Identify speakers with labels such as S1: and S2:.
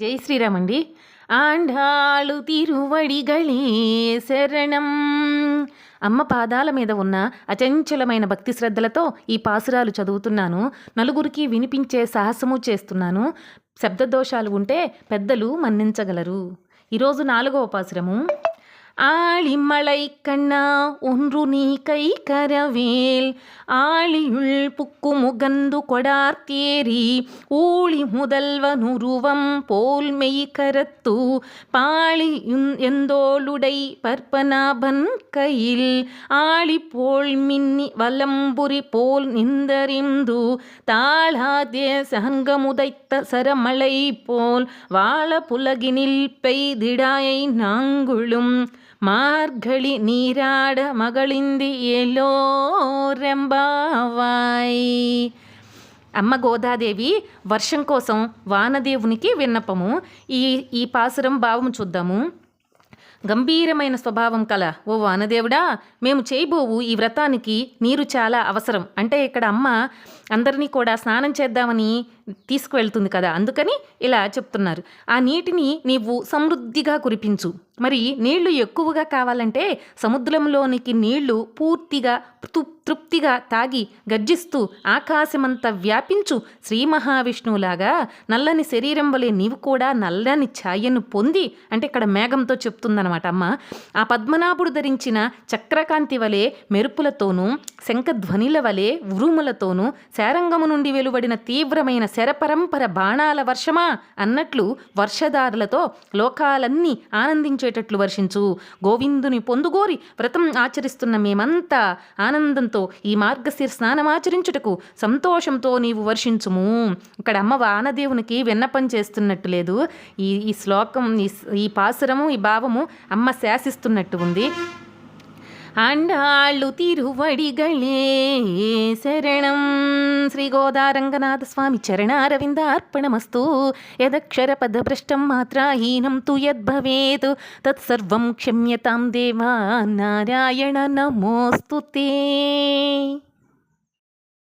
S1: జై శ్రీరామ్ అండి. ఆండాళు తిరువడిగళే శరణం. అమ్మ పాదాల మీద ఉన్న అచంచలమైన భక్తి శ్రద్ధలతో ఈ పాసురాలు చదువుతున్నాను. నలుగురికి వినిపించే సాహసము చేస్తున్నాను. శబ్దదోషాలు ఉంటే పెద్దలు మన్నించగలరు. ఈరోజు నాలుగవ పాసురము. ஆழிமலை கண்ணா ஒன்று நீ கை கரவேல். ஆழியுள் புக்கு முகந்து கொடார்த்தேரி ஊழி முதல்வனுருவம் போல் மெய் கரத்து. பாளி எந்தோளுடை பற்பனாபன் கையில் ஆழி போல் மின்னி வலம்புரி போல் நிந்தறிந்து. தாளாதே சங்கமுதைத்த சரமலை போல் வாழ புலகினில் பெய்திடாயை நாங்குளும். మార్గళి నీరాడ మగళింది ఎలో రెంబావాయ్ అమ్మ గోదాదేవి వర్షం కోసం వానదేవునికి విన్నపము ఈ ఈ పాసురం భావము చూద్దాము గంభీరమైన స్వభావం కల ఓ వానదేవుడా మేము చేయబోవు ఈ వ్రతానికి నీరు చాలా అవసరం అంటే ఇక్కడ అమ్మ అందరినీ కూడా స్నానం చేద్దామని తీసుకువెళ్తుంది కదా. అందుకని ఇలా చెప్తున్నారు. ఆ నీటిని నీవు సమృద్ధిగా కురిపించు. మరి నీళ్ళు ఎక్కువగా కావాలంటే సముద్రంలోనికి నీళ్ళు పూర్తిగా తృప్తిగా తాగి గర్జిస్తూ ఆకాశమంత వ్యాపించు శ్రీ మహావిష్ణువులాగా నల్లని శరీరం వలె నీవు కూడా నల్లని ఛాయను పొంది అంటే ఇక్కడ మేఘంతో చెప్తుందనమాట అమ్మ ఆ పద్మనాభుడు ధరించిన చక్రకాంతి వలె మెరుపులతోనూ శంఖధ్వనిల వలె ఉరుములతోనూ శారంగము నుండి వెలువడిన తీవ్రమైన శరపరంపర బాణాల వర్షమా అన్నట్లు వర్షధారులతో లోకాలన్నీ ఆనందించేటట్లు వర్షించు. గోవిందుని పొందుగోరి వ్రతం ఆచరిస్తున్న మేమంతా ఆనందంతో ఈ మార్గశిర స్నానం ఆచరించుటకు సంతోషంతో నీవు వర్షించుము. ఇక్కడ అమ్మ వానదేవునికి విన్నపం చేస్తున్నట్టు లేదు. ఈ ఈ శ్లోకం ఈ ఈ పాసురము ఈ భావము అమ్మ శాసిస్తున్నట్టు ఉంది. ఆండాళ్ళు తిరువడిగళే శరణం శ్రీ గోదారంగనాథ స్వామి చరణారవింద అర్పణమస్తు యదక్షర పదభ్రష్టం మాత్రాహీనం తు యద్భవేత్. తత్సర్వం క్షమ్యతాం దేవా నారాయణ నమోస్తు